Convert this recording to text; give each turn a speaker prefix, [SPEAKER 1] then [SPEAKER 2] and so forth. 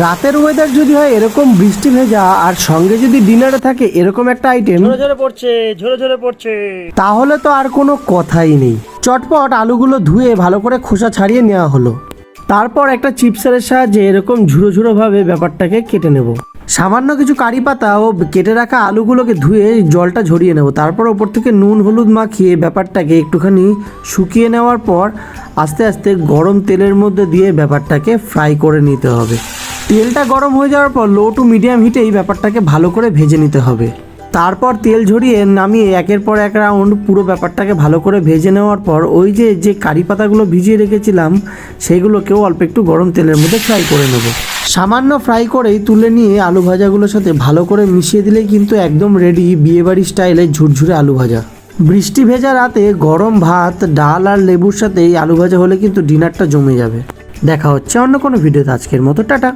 [SPEAKER 1] রাতের ওয়েদার যদি হয় এরকম বৃষ্টি ভেজা আর সঙ্গে যদি ডিনারে থাকে এরকম একটা আইটেম
[SPEAKER 2] ঝরে ঝরে পড়ছে ঝরে ঝরে পড়ছে।
[SPEAKER 1] তাহলে তো আর কোনো কথাই নেই। চটপট আলুগুলো ধুয়ে ভালো করে খোসা ছাড়িয়ে নেওয়া হলো। তারপর একটা চিপসারের সাহায্যে এরকম ঝুড়ো ঝুড়োভাবে ব্যাপারটাকে কেটে নেব। সামান্য কিছু কারি পাতা ও কেটে রাখা আলুগুলোকে ধুয়ে জলটা ঝরিয়ে নেব। তারপর ওপর থেকে নুন হলুদ মাখিয়ে ব্যাপারটাকে একটুখানি শুকিয়ে নেওয়ার পর আস্তে আস্তে গরম তেলের মধ্যে দিয়ে ব্যাপারটাকে ফ্রাই করে নিতে হবে। তেলটা গরম হয়ে যাওয়ার পর লো টু মিডিয়াম হিটে এই ব্যাপারটাকে ভালো করে ভেজে নিতে হবে। তারপর তেল ঝরিয়ে নামিয়ে একের পর এক রাউন্ড পুরো ব্যাপারটাকে ভালো করে ভেজে নেওয়ার পর ওই যে যে কারি পাতাগুলো ভিজিয়ে রেখেছিলাম সেইগুলোকেও অল্প একটু গরম তেলের মধ্যে ফ্রাই করে নেব। সামান্য ফ্রাই করেই তুলে নিয়ে আলু ভাজাগুলোর সাথে ভালো করে মিশিয়ে দিলেই কিন্তু একদম রেডি বিয়েবাড়ি স্টাইলে ঝুরঝুরে আলু ভাজা। বৃষ্টি ভেজা রাতে গরম ভাত, ডাল আর লেবুর সাথে আলু ভাজা হলে কিন্তু ডিনারটা জমে যাবে। দেখা হচ্ছে অন্য কোনো ভিডিওতে আজকের মতো, টাটা।